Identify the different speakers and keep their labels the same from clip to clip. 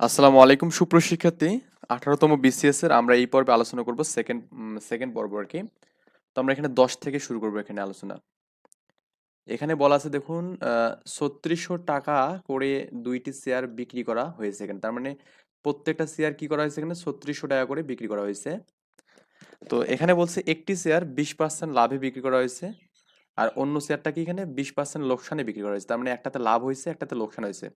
Speaker 1: আসসালামু আলাইকুম সুপ্রশিক্ষার্থী আঠারোতম বিসিএস এর আমরা এই পর্বে আলোচনা করব সেকেন্ড সেকেন্ড পর্ব আর কি। তো আমরা এখানে দশ থেকে শুরু করব এখানে আলোচনা। এখানে বলা আছে, দেখুন ছত্রিশশো টাকা করে দুইটি শেয়ার বিক্রি করা হয়েছে এখানে। তার মানে প্রত্যেকটা শেয়ার কি করা হয়েছে এখানে? ছত্রিশশো টাকা করে বিক্রি করা হয়েছে। তো এখানে বলছে একটি শেয়ার বিশ পার্সেন্ট লাভে বিক্রি করা হয়েছে আর অন্য শেয়ারটা কি এখানে? বিশ পার্সেন্ট লোকসানে বিক্রি করা হয়েছে। তার মানে একটাতে লাভ হয়েছে, একটাতে লোকসান হয়েছে।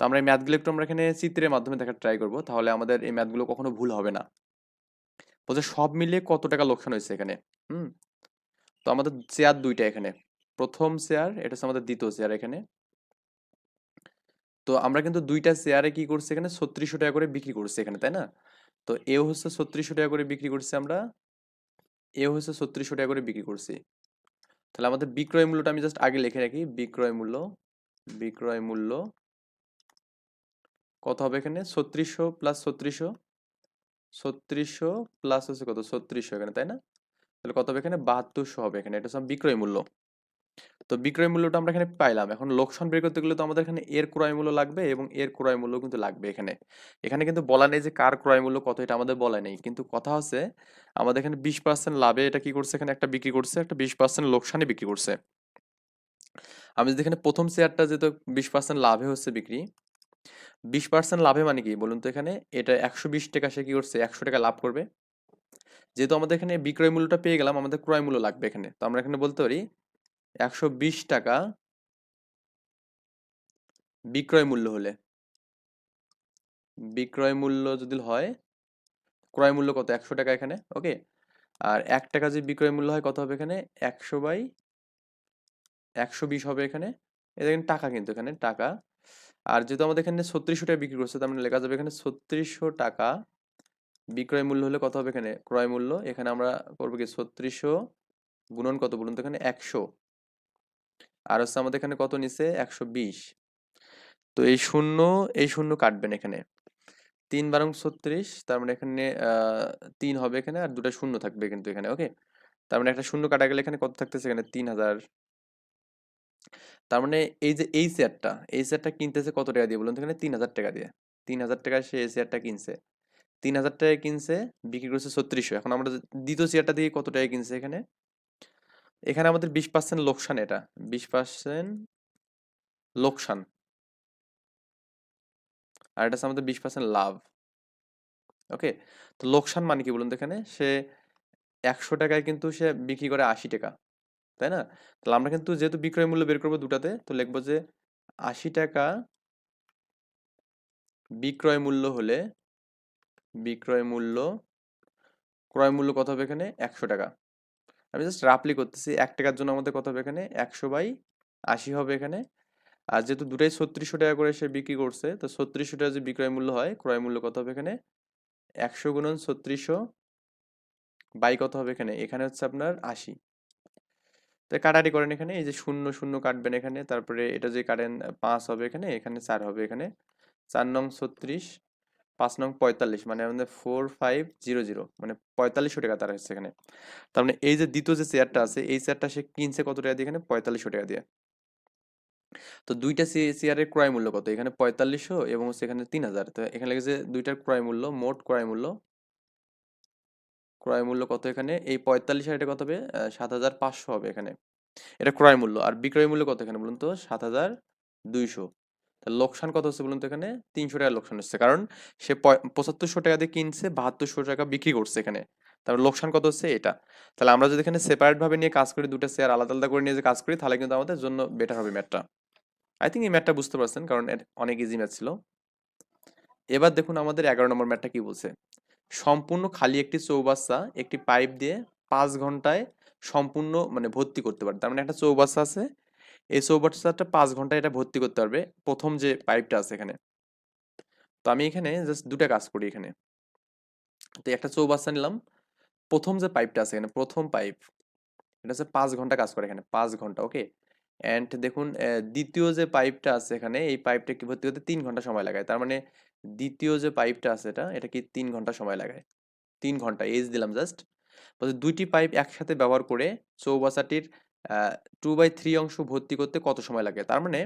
Speaker 1: তো আমরা এই ম্যাথগুলো একটু আমরা এখানে চিত্রের মাধ্যমে দেখার ট্রাই করব। তাহলে আমাদের এই ম্যাথগুলো কখনো ভুল হবে না। বলছে সব মিলিয়ে কত টাকা লোকসান হয়েছে এখানে? হুম? তো আমাদের চেয়ার দুইটা এখানে। প্রথম চেয়ার এটা হচ্ছে আমাদের দ্বিতীয় চেয়ার এখানে। তো আমরা কিন্তু দুইটা চেয়ারে কি করছি এখানে? ছত্রিশশো টাকা করে বিক্রি করছি এখানে, তাই না? তো এও হচ্ছে ছত্রিশশো টাকা করে বিক্রি করছি আমরা। এও হচ্ছে ছত্রিশশো টাকা করে বিক্রি করছি। তাহলে আমাদের বিক্রয় মূল্যটা আমি জাস্ট আগে লিখে রাখি। বিক্রয় মূল্য বিক্রয় মূল্য কত হবে এখানে? ছত্রিশশো প্লাস ছত্রিশশো? ছত্রিশশো প্লাস হচ্ছে কত? ছত্রিশশো এখানে, তাই না? তাহলে কত হবে এখানে? বাহাত্তরশো হবে এখানে। এটা হচ্ছে বিক্রয় মূল্য। তো বিক্রয় মূল্যটা আমরা এখানে পাইলাম। এখন লোকসান বের করতে গেলে তো আমাদের এখানে এর ক্রয় মূল্য লাগবে এবং এর ক্রয় মূল্য কিন্তু লাগবে এখানে। এখানে কিন্তু বলা নেই যে কার ক্রয় মূল্য কত, এটা আমাদের বলা নেই। কিন্তু কথা হচ্ছে, আমাদের এখানে বিশ পার্সেন্ট লাভে এটা কি করছে এখানে? একটা বিক্রি করছে, একটা বিশ পার্সেন্ট লোকসানে বিক্রি করছে। আমি যদি এখানে প্রথম শেয়ারটা যেহেতু বিশ পার্সেন্ট লাভে হচ্ছে বিক্রি বিশ পার্সেন্ট লাভে মানে কি? বলুন তো এখানে, এটা একশো বিশ টাকা সে কি করছে? একশো টাকা লাভ করবে। যেহেতু আমাদের এখানে বিক্রয় মূল্যটা পেয়ে গেলাম, আমাদের ক্রয় মূল্য লাগবে এখানে। তো আমরা এখানে বলতে পারি, একশো বিশ টাকা বিক্রয় মূল্য হলে। বিক্রয় মূল্য যদি হয়, ক্রয় মূল্য কত? একশো টাকা এখানে, ওকে? আর এক টাকা যদি বিক্রয় মূল্য হয়, কত হবে এখানে? একশো বাই একশো বিশ হবে এখানে। এটা টাকা কিন্তু এখানে, টাকা আর যেহেতু আমাদের এখানে ছত্রিশশো টাকা বিক্রি করছে, তার মানে লেখা যাবে এখানে ছত্রিশশো টাকা। বিক্রয় মূল্য হলে কত হবে এখানে? ক্রয় মূল্য। এখানে আমরা করব কি? ছত্রিশশো গুণন কত বলুন তো এখানে? একশো। আর হচ্ছে আমাদের এখানে কত নিছে একশো বিশ। তো এই শূন্য এই শূন্য কাটবেন এখানে। তিন বারং ছত্রিশ, তার মানে এখানে তিন হবে এখানে আর দুটা শূন্য থাকবে কিন্তু এখানে, ওকে? তার মানে একটা শূন্য কাটা গেলে এখানে কত থাকতেছে? এখানে তিন হাজার তার মানে এই যে, এই শেয়ারটা এই শেয়ারটা কিনতেছে কত টাকা দিয়ে বলুন এখানে তিন হাজার টাকা দিয়ে। তিন হাজার টাকায় সে এই শেয়ারটা কিনছে। তিন হাজার টাকায় কিনছে, বিক্রি করছে ছত্রিশশো। এখন আমরা দ্বিতীয় শেয়ারটা দিয়ে কত টাকায় কিনছে এখানে? এখানে আমাদের বিশ পার্সেন্ট লোকসান এটা। বিশ পার্সেন্ট লোকসান। আর এটা আমাদের বিশ পার্সেন্ট লাভ। ওকে? তো লোকসান মানে কি বলুন তো এখানে? সে একশো টাকায় কিন্তু সে বিক্রি করে আশি টাকা। তাই না? তাহলে আমরা কিন্তু যেহেতু বিক্রয় মূল্য বের করব দুটাতে, তো লিখব যে আশি টাকা বিক্রয় মূল্য হলে বিক্রয় মূল্য, ক্রয় মূল্য কত হবে এখানে? একশো টাকা। আমি জাস্ট রাফলি করতেছি, এক টাকার জন্য আমাদের কত হবে এখানে? একশো বাই আশি হবে এখানে। আর যেহেতু দুটাই ছত্রিশশো টাকা করে সে বিক্রি করছে, তো ছত্রিশশো টাকা যে বিক্রয় মূল্য হয়, ক্রয় মূল্য কত হবে এখানে? একশো গুণন ছত্রিশশো বাই কত হবে এখানে? এখানে হচ্ছে আপনার আশি। তো কাটাটি করেন এখানে, এই যে শূন্য শূন্য কাটবেন এখানে, তারপরে এটা যে কাটেন, পাঁচ হবে এখানে এখানে চার হবে এখানে, চার নং ছত্রিশ, পাঁচ নং পঁয়তাল্লিশ মানে আমাদের ফোর ফাইভ জিরো জিরো মানে পঁয়তাল্লিশশো টাকা তার হচ্ছে এখানে। তার মানে এই যে দ্বিতীয় যে চেয়ারটা আছে, এই চেয়ারটা সে কিনছে কত টাকা দিয়ে এখানে? পঁয়তাল্লিশশো টাকা দিয়ে। তো দুইটা চেয়ারের ক্রয় মূল্য কত? এখানে পঁয়তাল্লিশশো এবং হচ্ছে এখানে তিন হাজার। তো এখানে লেগেছে দুইটার ক্রয় মূল্য, মোট ক্রয় মূল্য ক্রয় মূল্য কত এখানে? এই পঁয়তাল্লিশ হাজার কত হবে? সাত হাজার পাঁচশো হবে এখানে। এটা ক্রয় মূল্য। আর বিক্রয় মূল্য কত এখানে বলুন তো? সাত হাজার দুইশো। লোকসান কত হচ্ছে বলুন তো এখানে? তিনশো টাকা লোকসান হচ্ছে। কারণ সে পঁচাত্তরশো টাকা দিয়ে কিনছে, বাহাত্তরশো টাকা বিক্রি করছে এখানে। তারপর লোকসান কত হচ্ছে? এটা। তাহলে আমরা যদি এখানে সেপারেট ভাবে নিয়ে কাজ করি, দুটো শেয়ার আলাদা আলাদা করে নিয়ে যে কাজ করি, তাহলে কিন্তু আমাদের জন্য বেটার হবে ম্যাটটা আই থিঙ্ক এই ম্যাটটা বুঝতে পারছেন, কারণ অনেক ইজি ম্যাথ ছিল। এবার দেখুন আমাদের এগারো নম্বর ম্যাটটা কি বলছে? সম্পূর্ণ খালি একটি চৌবাচ্চা, একটি পাইপ দিয়ে পাঁচ ঘন্টায় সম্পূর্ণ মানে ভর্তি করতে পারে তার মানে একটা চৌবাচ্চা আছে। এই চৌবাচ্চাটা পাঁচ ঘন্টায় এটা ভর্তি করতে পারবে, প্রথম যে পাইপটা আছে এখানে। তো আমি এখানে জাস্ট দুটা কাজ করি এখানে। তো একটা চৌবাচ্চা নিলাম। প্রথম যে পাইপটা আছে এখানে, প্রথম পাইপ, এটা হচ্ছে পাঁচ ঘণ্টা কাজ করে এখানে, পাঁচ ঘণ্টা, ওকে? অ্যান্ড দেখুন দ্বিতীয় যে পাইপটা আছে এখানে, এই পাইপটা কি ভর্তি করতে তিন ঘণ্টা সময় লাগায়। তার মানে দ্বিতীয় যে পাইপটা আছে এটা এটা কি তিন ঘণ্টা সময় লাগায়? তিন ঘণ্টা এজ দিলাম জাস্ট দুইটি পাইপ একসাথে ব্যবহার করে চৌবাচ্চাটির টু বাই থ্রি অংশ ভর্তি করতে কত সময় লাগে? তার মানে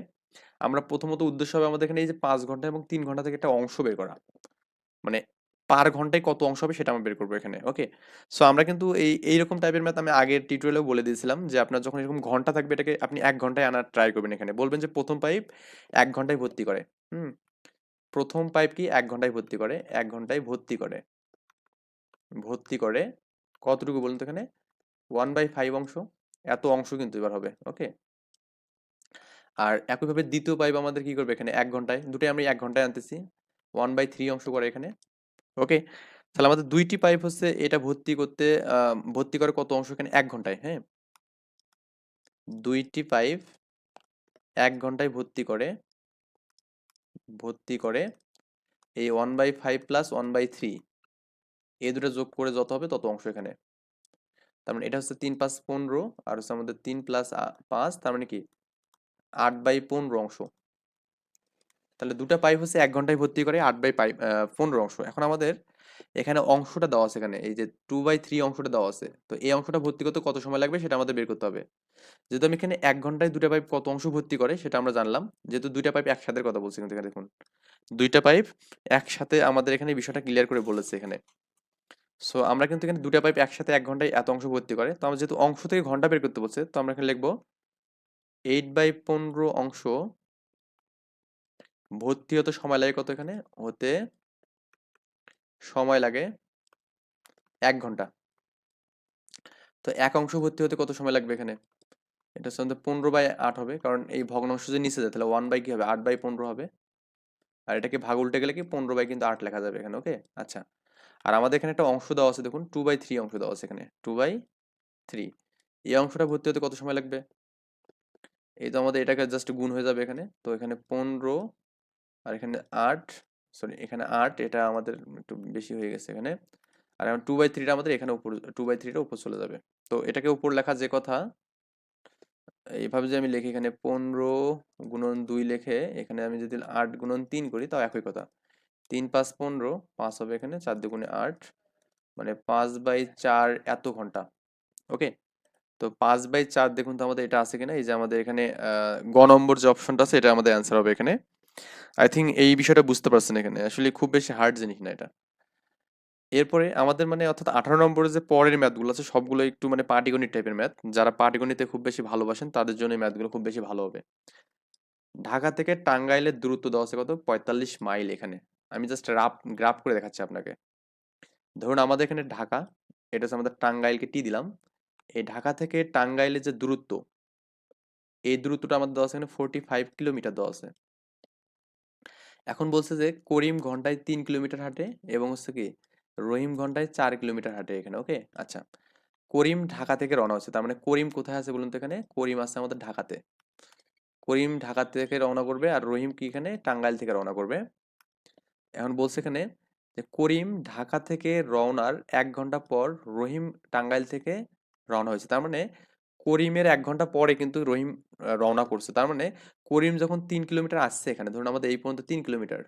Speaker 1: আমরা প্রথমত উদ্দেশ্য হবে আমাদের এখানে এই যে পাঁচ ঘণ্টা এবং তিন ঘণ্টা থেকে একটা অংশ বের করা। মানে পার ঘন্টায় কত অংশ হবে সেটা আমরা বের করব এখানে ওকে সো আমরা কিন্তু এই, এইরকম টাইপের ম্যাথ আমি আগের টিউটোরিয়ালেও বলে দিয়েছিলাম যে আপনার যখন এরকম ঘণ্টা থাকবে এটাকে আপনি এক ঘন্টায় আনার ট্রাই করবেন এখানে। বলবেন যে প্রথম পাইপ এক ঘন্টায় ভর্তি করে, হুম? প্রথম পাইপ কি এক ঘন্টায় ভর্তি করে? এক ঘন্টায় ভর্তি করে। ভর্তি করে কতটুকু বলুন তো এখানে? ওয়ান বাই ফাইভ অংশ। এত অংশ কিন্তু এবার হবে ওকে আর একইভাবে দ্বিতীয় পাইপ আমাদের কি করবে এখানে? এক ঘন্টায়। দুটোই আমি এক ঘন্টায় আনতেছি। ওয়ান বাই থ্রি অংশ করে এখানে ওকে তাহলে আমাদের দুইটি পাইপ হচ্ছে এটা ভর্তি করতে ভর্তি করে কত অংশ এখানে? এক ঘন্টায় হ্যাঁ? দুইটি পাইপ এক ঘন্টায় ভর্তি করে ভর্তি করে এই one by five plus one by three এই দুটো যোগ করে যত হবে তত অংশ এখানে। তার মানে এটা হচ্ছে তিন পাঁচ পনেরো আর হচ্ছে আমাদের তিন প্লাস পাঁচ, তার মানে কি? আট বাই পনেরো অংশ। তাহলে দুটো পাইপ হচ্ছে এক ঘন্টায় ভর্তি করে আট বাই পাইপ পনেরো অংশ। এখন আমাদের এখানে অংশটা দেওয়া আছে এখানে। এই যে টু বাই থ্রি অংশটা দেওয়া আছে। তো এই অংশটা ভর্তি করতে কত সময় লাগবে সেটা আমাদের বের করতে হবে। যেহেতু আমি এখানে এক ঘন্টায় দুটা পাইপ কত অংশ ভর্তি করে সেটা আমরা জানলাম। যেহেতু দুইটা পাইপ একসাথে কথা বলছি কিন্তু এখানে দেখুন। দুইটা পাইপ একসাথে আমাদের এখানে বিষয়টা ক্লিয়ার করে বলেছে এখানে। সো আমরা কিন্তু এখানে দুটা পাইপ একসাথে এক ঘন্টায় এত অংশ ভর্তি করে। তো আমরা যেহেতু অংশ থেকে ঘণ্টা বের করতে বলছে, তো আমরা এখানে লিখব এইট বাই পনেরো অংশ ভর্তি হতে সময় লাগে কত এখানে? হতে সময় লাগে এক ঘণ্টা। তো এক অংশ ভর্তি হতে কত সময় লাগবে এখানে? এটা আমাদের পনেরো বাই আট হবে, কারণ এই ভগ্নাংশ যে নিচে যায়, তাহলে ওয়ান বাই কি হবে? আট বাই পনেরো হবে। আর এটাকে ভাগ উল্টে গেলে কি? পনেরো বাই কিন্তু আট লেখা যাবে এখানে, ওকে? আচ্ছা। আর আমাদের এখানে একটা অংশ দেওয়া আছে, দেখুন টু বাই থ্রি অংশ দেওয়া আছে এখানে টু বাই থ্রি এই অংশটা ভর্তি হতে কত সময় লাগবে? এই তো আমাদের এটাকে জাস্ট গুণ হয়ে যাবে এখানে। তো এখানে পনেরো, আর এখানে আট সরি এখানে আট, এটা আমাদের একটু বেশি হয়ে গেছে এখানে। আর টু বাই থ্রিটা আমাদের এখানে উপর টু বাই থ্রিটা উপর চলে যাবে। তো এটাকে উপর লেখা যে কথা, এইভাবে যে আমি লিখি এখানে পনেরো গুণন দুই লেখে এখানে আমি যদি আট গুণন তিন করি, তাও একই কথা। তিন পাঁচ পনেরো, পাঁচ হবে এখানে চার দুগুণে আট মানে পাঁচ বাই চার এত ঘণ্টা। ওকে? তো পাঁচ বাই চার দেখুন তো আমাদের এটা আছে কিনা? এই যে আমাদের এখানে গ নম্বর যে অপশনটা আছে, এটা আমাদের অ্যান্সার হবে এখানে। আই থিঙ্ক এই বিষয়টা বুঝতে পারছেন এখানে। আসলে খুব বেশি হার্ড জিনিস না এটা। এরপরে আমাদের মানে অর্থাৎ আঠারো নম্বরে যে পরের ম্যাথগুলো আছে, সবগুলো একটু মানে পাটিগণিত টাইপের ম্যাথ যারা পাটিগণিতে খুব বেশি ভালোবাসেন, তাদের জন্য ম্যাথগুলো খুব বেশি ভালো হবে। ঢাকা থেকে টাঙ্গাইলের দূরত্ব দেওয়া আছে কত? পঁয়তাল্লিশ মাইল এখানে। আমি জাস্ট রাফ গ্রাফ করে দেখাচ্ছি আপনাকে। ধরুন আমাদের এখানে ঢাকা, এটা হচ্ছে আমাদের টাঙ্গাইলকে টি দিলাম। এই ঢাকা থেকে টাঙ্গাইলের যে দূরত্ব, এই দূরত্বটা আমাদের দেওয়া আছে এখানে ফোরটি ফাইভ কিলোমিটার দেওয়া আছে। এখন বলছে যে, করিম ঘন্টায় তিন কিলোমিটার হাঁটে এবং হচ্ছে কি, রহিম ঘন্টায় চার কিলোমিটার হাঁটে এখানে। ওকে? আচ্ছা। করিম ঢাকা থেকে রওনা হচ্ছে। তার মানে করিম কোথায় আছে বলুন তো এখানে? করিম আছে আমাদের ঢাকাতে। করিম ঢাকা থেকে রওনা করবে আর রহিম কি এখানে? টাঙ্গাইল থেকে রওনা করবে। এখন বলছে এখানে যে, করিম ঢাকা থেকে রওনার এক ঘণ্টা পর রহিম টাঙ্গাইল থেকে রওনা হয়েছে। তার মানে করিমের এক ঘণ্টা পরে কিন্তু রহিম রওনা করছে। তার মানে করিম যখন তিন কিলোমিটার আসছে এখানে, ধরুন আমাদের এই পর্যন্ত তিন কিলোমিটার।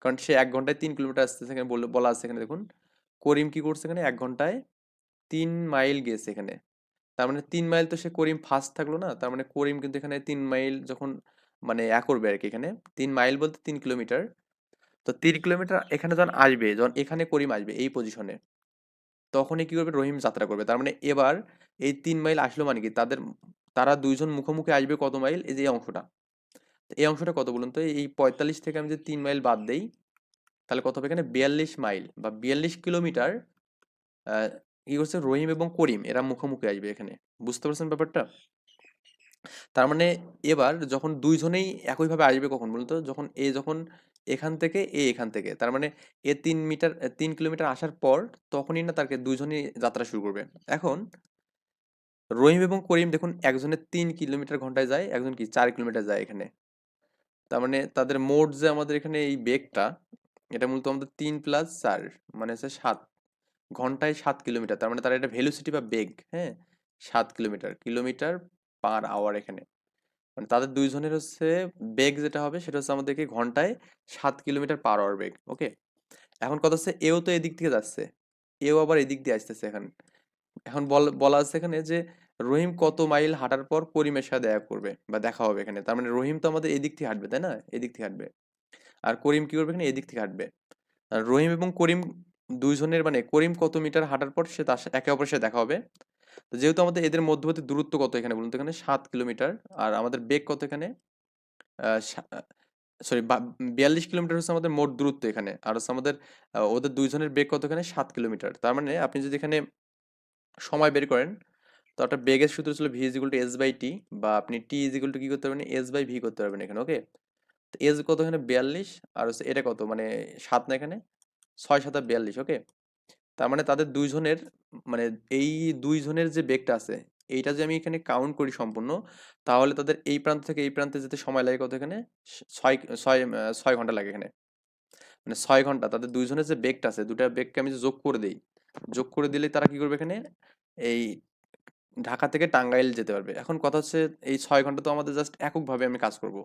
Speaker 1: কারণ সে এক ঘন্টায় তিন কিলোমিটার আসছে বলে- বলা আছে এখানে দেখুন, করিম কি করছে এখানে? এক ঘন্টায় তিন মাইল গেছে এখানে। তার মানে তিন মাইল তো সে করিম ফার্স্ট থাকল না, তার মানে করিম কিন্তু এখানে তিন মাইল যখন মানে এ করবে আর কি এখানে, তিন মাইল বলতে তিন কিলোমিটার। তো তিন কিলোমিটার এখানে যখন আসবে, যখন এখানে করিম আসবে এই পজিশনে তখনই কি করবে? রহিম যাত্রা করবে। তার মানে এবার এই তিন মাইল আসলো মানে কি? তাদের তারা দুইজন মুখোমুখি আসবে কত মাইল? এই যে, এই অংশটা। এই অংশটা কত বলুন তো? এই পঁয়তাল্লিশ থেকে আমি যদি তিন মাইল বাদ দেই, তাহলে কত হবে এখানে? বিয়াল্লিশ মাইল বা বিয়াল্লিশ কিলোমিটার কি করছে? রহিম এবং করিম, এরা মুখোমুখি আসবে এখানে। বুঝতে পারছেন ব্যাপারটা? তার মানে এবার যখন দুইজনেই একইভাবে আসবে কখন বলুন তো? যখন এ যখন এখান থেকে এ এখান থেকে। তার মানে এ তিন মিটার তিন কিলোমিটার আসার পর তখনই না তাকে দুইজনই যাত্রা শুরু করবে। এখন রহিম এবং করিম দেখুন একজনের তিন কিলোমিটার ঘন্টায় যায়, একজন কি চার কিলোমিটার যায় এখানে। তার মানে তাদের মোট যে আমাদের এখানে এই বেগটা, এটা মূলত আমাদের তিন প্লাস চার মানে হচ্ছে সাত। ঘন্টায় সাত কিলোমিটার, তার মানে তার এটা ভেলোসিটি বা বেগ হ্যাঁ? সাত কিলোমিটার কিলোমিটার পার আওয়ার এখানে। মানে তাদের দুইজনের হচ্ছে বেগ যেটা হবে সেটা হচ্ছে আমাদেরকে ঘন্টায় সাত কিলোমিটার পার আওয়ার বেগ, ওকে? এখন কথা হচ্ছে এও তো এদিক থেকে যাচ্ছে, এও আবার এদিক দিয়ে আসতেছে এখন। এখন বল আছে এখানে যে রহিম কত মাইল হাঁটার পর করিমের সাথে দেখা করবে বা দেখা হবে এখানে। তার মানে রহিম তো আমাদের এদিক থেকে হাঁটবে, তাই না? এদিক থেকে হাঁটবে। আর করিম কি করবে এখানে? এদিক থেকে হাঁটবে। রহিম এবং করিম দুইজনের মানে করিম কত মিটার হাঁটার পর সে তার একে অপরের সাথে দেখা হবে। তো যেহেতু আমাদের এদের মধ্যবর্তী দূরত্ব কত এখানে বলুন তো? এখানে সাত কিলোমিটার। আর আমাদের বেগ কত এখানে? সরি বিয়াল্লিশ কিলোমিটার হচ্ছে আমাদের মোট দূরত্ব এখানে। আর হচ্ছে আমাদের ওদের দুইজনের বেগ কত এখানে? সাত কিলোমিটার। তার মানে আপনি যদি এখানে সময় বের করেন, তো একটা বেগের সূত্র ছিল V is equal to S by T বা আপনি টি ইজিকুল টু কি করতে পারবেন? এস বাই ভি করতে পারবেন এখানে ওকে তো এস কত এখানে? বিয়াল্লিশ। আর হচ্ছে এটা কত? মানে সাত না এখানে? ছয় সাতা বিয়াল্লিশ ওকে তার মানে তাদের দুইজনের মানে এই দুইজনের যে বেগটা আছে, এইটা যে আমি এখানে কাউন্ট করি সম্পূর্ণ, তাহলে তাদের এই প্রান্ত থেকে এই প্রান্তে যেতে সময় লাগে কত এখানে? ছয় ছয় ছয় ঘণ্টা লাগে এখানে। মানে ছয় ঘণ্টা, তাদের দুইজনের যে বেগটা আছে দুটা বেগকে আমি যোগ করে দিই, যোগ করে দিলে তারা কি করবে এখানে? এই ঢাকা থেকে টাঙ্গাইল যেতে পারবে। এখন কথা হচ্ছে এই ছয় ঘণ্টা তো আমাদের জাস্ট এককভাবে আমি কাজ করব।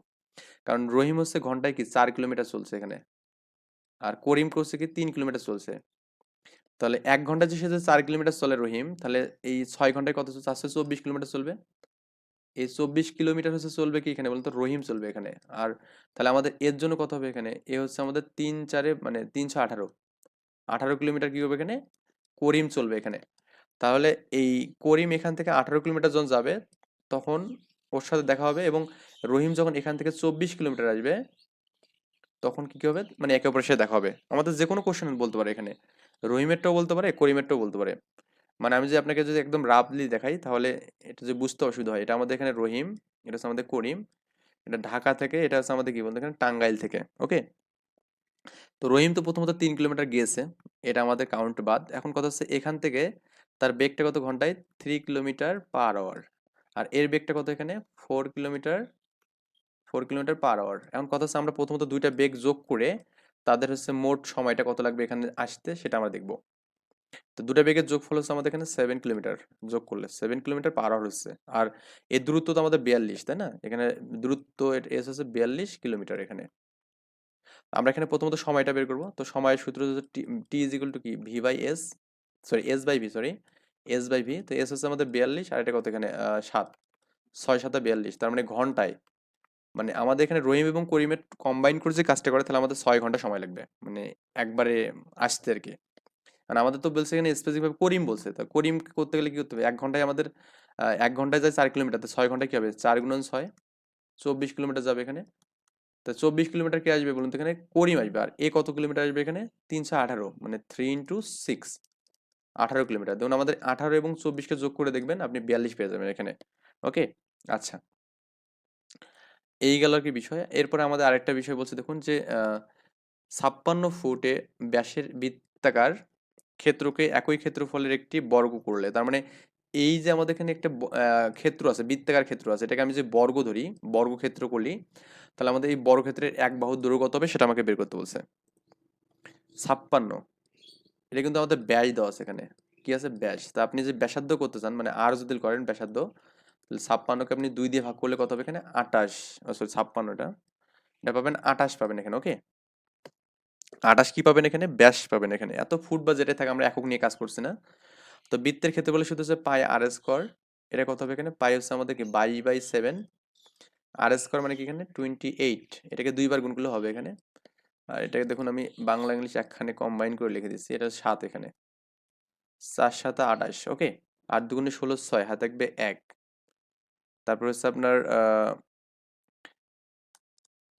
Speaker 1: কারণ রহিম হচ্ছে ঘন্টায় কি চার কিলোমিটার চলছে এখানে। আর করিম করছে কি তিন কিলোমিটার চলছে। তাহলে এক ঘণ্টা যে সে যে চার কিলোমিটার চলে রহিম, তাহলে এই ছয় ঘন্টায় কত? চারশো চব্বিশ কিলোমিটার চলবে। এই চব্বিশ কিলোমিটার হচ্ছে চলবে কি এখানে? বলতো রহিম চলবে এখানে। আর তাহলে আমাদের এর জন্য কত হবে এখানে? এ হচ্ছে আমাদের তিন চারে মানে তিনশো আঠারো। আঠারো কিলোমিটার কি হবে এখানে? করিম চলবে এখানে। তাহলে এই করিম এখান থেকে আঠারো কিলোমিটার যখন যাবে, তখন ওর সাথে দেখা হবে এবং রহিম যখন এখান থেকে চব্বিশ কিলোমিটার আসবে, তখন কি কি হবে? মানে একে অপরের সাথে দেখা হবে। আমাদের যে কোনো কোশ্চেন বলতে পারে এখানে। রহিমেরটাও বলতে পারে, করিমেরটাও বলতে পারে। মানে আমি যদি আপনাকে যদি একদম রাফলি দেখাই, তাহলে এটা যে বুঝতে অসুবিধা হয়, এটা আমাদের এখানে রহিম, এটা হচ্ছে আমাদের করিম, এটা ঢাকা থেকে, এটা হচ্ছে আমাদের কি বলতে এখানে টাঙ্গাইল থেকে, ওকে? তো রহিম তো প্রথমত তিন কিলোমিটার গিয়েছে, এটা আমাদের কাউন্ট বাদ। এখন কথা হচ্ছে এখান থেকে তার বেগটা কত ঘন্টায়? থ্রি কিলোমিটার পার আওয়ার আর এর বেগটা কত এখানে? Four kilometre four kilometre per hour এখন কথা হচ্ছে আমরা প্রথমত দুইটা বেগ যোগ করে তাদের হচ্ছে মোট সময়টা কত লাগবে এখানে আসতে সেটা আমরা দেখব। তো দুটা বেগের যোগফল হচ্ছে আমাদের এখানে সেভেন কিলোমিটার যোগ করলে সেভেন কিলোমিটার পার আওয়ার হচ্ছে। আর এর দূরত্ব তো আমাদের বিয়াল্লিশ, তাই না? এখানে দূরত্ব এস হচ্ছে বিয়াল্লিশ কিলোমিটার এখানে। আমরা এখানে প্রথমত সময়টা বের করব। তো সময়ের সূত্র হচ্ছে টি ইজ ইকুয়াল টু কি? V by S sorry S by V sorry S by V তো এস হচ্ছে আমাদের বিয়াল্লিশ আর এটা কত এখানে? সাত, ছয় সাতা বিয়াল্লিশ, তার মানে ঘন্টায় মানে আমাদের এখানে রহিম এবং করিমের কম্বাইন করে যে কাজটা করে, তাহলে আমাদের ছয় ঘণ্টা সময় লাগবে। মানে একবারে আসতে আর কি। মানে আমাদের তো বলছে এখানে স্পেসিফিক করিম বলছে। তো করিম করতে গেলে কি করতে হবে? এক ঘন্টায় আমাদের এক ঘন্টায় যায় চার কিলোমিটার। তো ছয় ঘন্টায় কি হবে? চার গুণন ছয়, চব্বিশ কিলোমিটার যাবে এখানে। তো চব্বিশ কিলোমিটার কে আসবে বলুন তো এখানে? করিম আসবে। আর এ কত কিলোমিটার আসবে এখানে? তিনশো আঠারো। মানে থ্রি ইন্টু সিক্স আঠারো কিলোমিটার। দেখুন আমাদের আঠারো এবং চব্বিশকে যোগ করে দেখবেন, আপনি বিয়াল্লিশ পেয়ে যাবেন এখানে। ওকে আচ্ছা। এই গেল আর কি বিষয়। এরপরে আমাদের আরেকটা বিষয় বলছে, দেখুন যে ছাপ্পান্ন ফুটে ব্যাসের বৃত্তাকার ক্ষেত্রকে একই ক্ষেত্রফলের একটি বর্গ করলে, তার মানে এই যে আমাদের এখানে একটা ক্ষেত্র আছে, বৃত্তাকার ক্ষেত্র আছে, এটাকে আমি যে বর্গ ধরি বর্গক্ষেত্র করলি, তাহলে আমাদের এই বর্গক্ষেত্রের এক বাহুর দৈর্ঘ্য কত হবে সেটা আমাকে বের করতে বলছে। ছাপ্পান্ন। এটা কিন্তু আমাদের ব্যাস দেওয়া আছে এখানে। কি আছে? ব্যাস। তা আপনি যে ব্যাসার্ধ করতে চান মানে আর যদি করেন ব্যাসার্ধ ছাপ্পান্নকে আপনি দুই দিয়ে ভাগ করলে কত হবে এখানে? আটাশ সরি ছাপ্পান্নটা এটা। পাবেন আটাশ পাবেন এখানে, ওকে? আটাশ কি পাবেন এখানে? ব্যাস পাবেন এখানে। এত ফুট বা যেটা থাকে আমরা একক নিয়ে কাজ করছি না। তো বৃত্তের ক্ষেত্রে বলে শুধু হচ্ছে পাই আর স্কোয়ার। এটা কত হবে এখানে? পাই হচ্ছে আমাদের কি বাইশ বাই সেভেন। আর স্কোয়ার মানে কি এখানে? Twenty eight. এটাকে দুইবার গুণ করলে হবে এখানে। আর এটাকে দেখুন আমি বাংলা ইংলিশ একখানে কম্বাইন করে লিখে দিচ্ছি। এটা সাত এখানে। চার সাথে আঠাশ, ওকে? আট দুগুণে ষোলো ছয়, হাতে থাকবে এক। তারপর হচ্ছে আপনার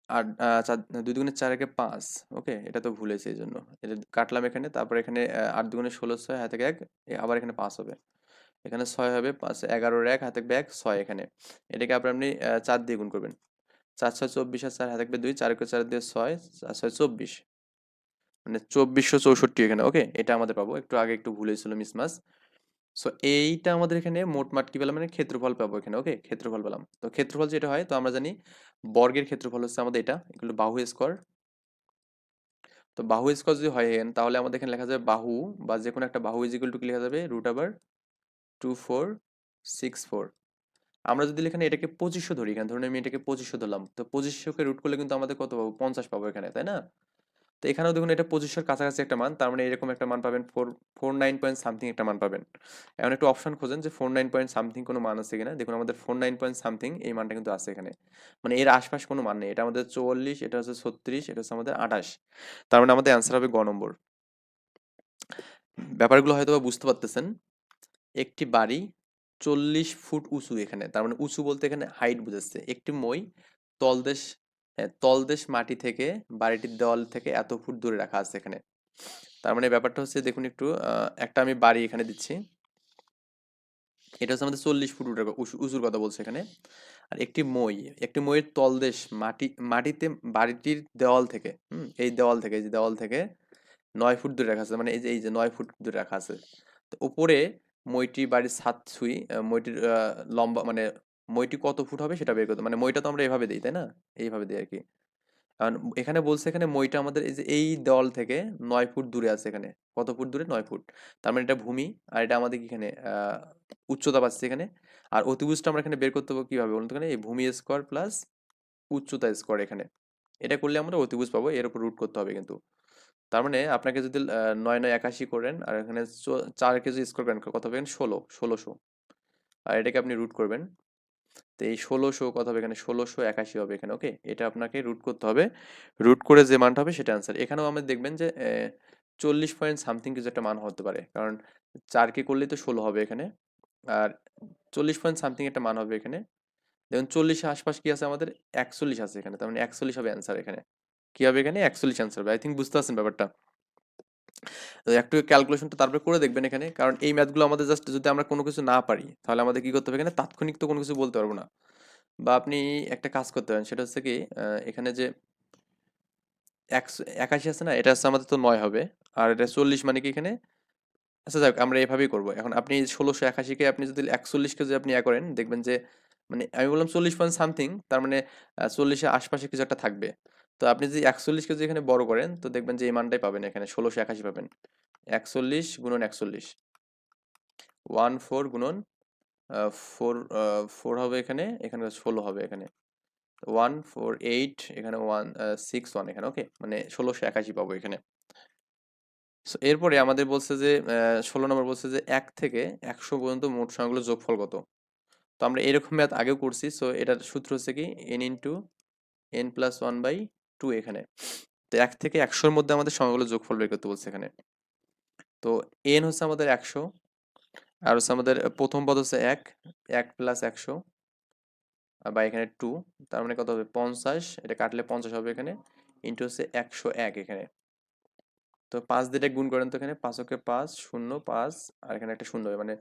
Speaker 1: আট চার, দুই দুগুণে চার একে পাঁচ, ওকে? এটা তো ভুলেছি এই জন্য এটা কাটলাম এখানে, তারপর এখানে আট দুগুণে ষোলো ছয়, হাতে এক আবার এখানে পাঁচ হবে। এখানে ছয় হবে, পাঁচ এগারোর এক, হাতে এক ছয় এখানে। এটাকে আপনার আপনি চার দিয়ে গুণ করবেন। চার, ছয়, চব্বিশ আর চার, হাতে থাকবে দুই, চার চার দিয়ে ছয়, চার, ছয়, চব্বিশ। মানে চব্বিশশো চৌষট্টি এখানে, ওকে? এটা আমাদের পাবো। একটু আগে একটু ভুল হয়েছিল মিসমাস। সো এইটা আমাদের এখানে মোটমাট কি পেলাম মানে ক্ষেত্রফল পাবো এখানে ওকে ক্ষেত্রফল পেলাম তো ক্ষেত্রফল যেটা হয়, তো আমরা জানি বর্গের ক্ষেত্রফল হচ্ছে আমাদের এটা, এগুলো বাহু স্কোয়ার তো বাহু স্কোয়ার যদি হয় এখানে তাহলে আমাদের এখানে লেখা যাবে বাহু, বা যে কোনো একটা বাহু ইজ ইকুয়াল টু কি লেখা যাবে? রুট আবার টু ফোর সিক্স ফোর আমরা যদি এখানে এটাকে পঁচিশশো ধরি, এখানে ধরুন আমি এটাকে পঁচিশশো ধরলাম, তো পঁচিশশোকে রুট করলে কিন্তু আমাদের কত পাবো? পঞ্চাশ পাবো এখানে, তাই না? তো এখানেও দেখুন এটা পঁচিশশোর কাছাকাছি একটা মান, তার মানে এরকম একটা মান পাবেন four four nine point something একটা মান পাবেন। এখন একটু অপশন খোঁজেন যে ফোর নাইন পয়েন্ট সামথিং কোনো মান আছে কিনা। দেখুন আমাদের ফোর নাইন পয়েন্ট সামথিং এই মানটা কিন্তু আছে এখানে। মানে এর আশপাশ কোনো মান নেই। এটা আমাদের চুয়াল্লিশ, এটা হচ্ছে ছত্রিশ, এটা হচ্ছে আমাদের আঠাশ। তার মানে আমাদের অ্যান্সার হবে গ নম্বর। ব্যাপারগুলো হয়তো বুঝতে পারতেছেন। একটি বাড়ি চল্লিশ ফুট উঁচু এখানে। তার মানে উঁচু বলতে এখানে হাইট বুঝাচ্ছে। একটি মই তলদেশ তলদেশ মাটি থেকে, বাড়িটির দেওয়াল থেকে এত ফুট দূরে রাখা আছে এখানে। তার মানে ব্যাপারটা হচ্ছে, দেখুন একটু একটা আমি বাড়ি এখানে দিচ্ছি। এটা হচ্ছে আমাদের চল্লিশ ফুট উঁচুর কথা বলছে এখানে। আর একটি মই, একটি মইয়ের তলদেশ মাটি, মাটিতে বাড়িটির দেওয়াল থেকে, হুম, এই দেওয়াল থেকে, এই যে দেওয়াল থেকে নয় ফুট দূরে রাখা আছে মানে এই যে এই যে নয় ফুট দূরে রাখা আছে। তো উপরে মইটি, বাড়ির ছাদ ছুঁই মইটির লম্বা মানে মইটি কত ফুট হবে সেটা বের করতে মানে মইটা তো আমরা এভাবে দিই, তাই না? এইভাবে দিই আর কি কারণ এখানে বলছে এখানে মইটা আমাদের এই যে, এই দল থেকে নয় ফুট দূরে আছে এখানে। কত ফুট দূরে? নয় ফুট। তার মানে এটা ভূমি আর এটা আমাদের এখানে? উচ্চতা পাচ্ছে এখানে। আর অতিভুজটা আমরা এখানে বের করতে পারব কীভাবে বলুন তো এখানে? এই ভূমি স্কোয়ার প্লাস উচ্চতা স্কোয়ার এখানে। এটা করলে আমরা অতিভুজ পাবো, এর উপর রুট করতে হবে কিন্তু। তার মানে আপনাকে যদি নয় নয় একাশি করেন আর এখানে চার কেজি স্কোয়ার করেন কত হবে ষোলো, ষোলোশো। আর এটাকে আপনি রুট করবেন। তো এই ষোলোশো কত হবে এখানে, ষোলোশো একাশি হবে এখানে ওকে এটা আপনাকে রুট করতে হবে। রুট করে যে মানটা হবে সেটা অ্যান্সার এখানেও আমরা দেখবেন যে চল্লিশ পয়েন্ট সামথিং কিছু একটা মান হতে পারে। কারণ চারকে করলেই তো ষোলো হবে এখানে। আর চল্লিশ পয়েন্ট সামথিং একটা মান হবে এখানে। দেখুন, চল্লিশের আশপাশ কি আছে আমাদের? একচল্লিশ আছে এখানে। তার মানে একচল্লিশ হবে অ্যান্সার এখানে। কি হবে এখানে? একচল্লিশ অ্যান্সার হবে। আই থিঙ্ক বুঝতে পারছেন ব্যাপারটা। একটু ক্যালকুলেশনটা তারপরে করে দেখবেন এখানে। কারণ এই ম্যাথগুলো আমাদের জাস্ট যদি আমরা কোনো কিছু না পারি, তাহলে আমাদের কি করতে হবে এখানে? তাৎক্ষণিক তো কোনো কিছু বলতে পারব না। বা আপনি একটা কাজ করতে পারেন, সেটা হচ্ছে কি এখানে যে একশো, একাশি আছে না, এটা হচ্ছে আমাদের তো নয় হবে। আর এটা চল্লিশ মানে কি এখানে? আচ্ছা যাক, আমরা এভাবেই করব। এখন আপনি ষোলোশো একাশিকে আপনি যদি একচল্লিশকে যদি আপনি ইয়া করেন, দেখবেন যে মানে আমি বললাম চল্লিশ পয়েন্ট সামথিং তার মানে চল্লিশের আশপাশে কিছু একটা থাকবে। তো আপনি যদি একচল্লিশকে যদি এখানে বড় করেন তো দেখবেন যে এই মানটাই পাবেন এখানে ষোলোশো একাশি পাবেন। একচল্লিশ গুণন একচল্লিশ। ওয়ান ফোর গুণন ফোর ফোর হবে এখানে এখানে ষোলো হবে এখানে। ওয়ান ফোর এইট এখানে ওয়ান সিক্স ওয়ান এখানে ওকে? মানে ষোলোশো একাশি পাবো এখানে। So, এরপরে আমাদের বলছে যে ষোলো নম্বর বলছে যে এক থেকে একশো পর্যন্ত মোট সংখ্যাগুলো যোগফল কত? তো আমরা এরকম ম্যাথ আগেও করছি সো এটার সূত্র হচ্ছে কি? N into N plus one by two এখানে। তো এক থেকে একশোর মধ্যে আমাদের সংখ্যাগুলো যোগফল বের করতে বলছে এখানে। তো এন হচ্ছে আমাদের একশো, আর হচ্ছে আমাদের প্রথম পদ হচ্ছে এক এক প্লাস একশো বা এখানে টু তার মানে কত হবে? পঞ্চাশ, এটা কাটলে পঞ্চাশ হবে এখানে ইন্টু হচ্ছে একশো এক এখানে। তো পাঁচ দিয়ে গুণ করেন তো এখানে, পাঁচ ওকে পাঁচ, শূন্য, পাঁচ, আর এখানে একটা শূন্য হবে মানে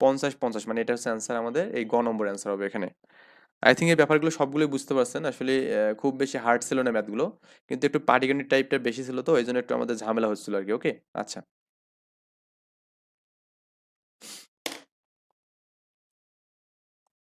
Speaker 1: পঞ্চাশ পঞ্চাশ মানে এটা হচ্ছে অ্যান্সার আমাদের, এই গ নম্বর অ্যান্সার হবে এখানে। আই থিঙ্ক এই ব্যাপারগুলো সবগুলোই বুঝতে পারছেন। আসলে খুব বেশি হার্ড ছিল না ম্যাথগুলো কিন্তু একটু পাটিগণিত টাইপটা বেশি ছিল তো ওই জন্য একটু আমাদের ঝামেলা হচ্ছিল আর কি ওকে আচ্ছা।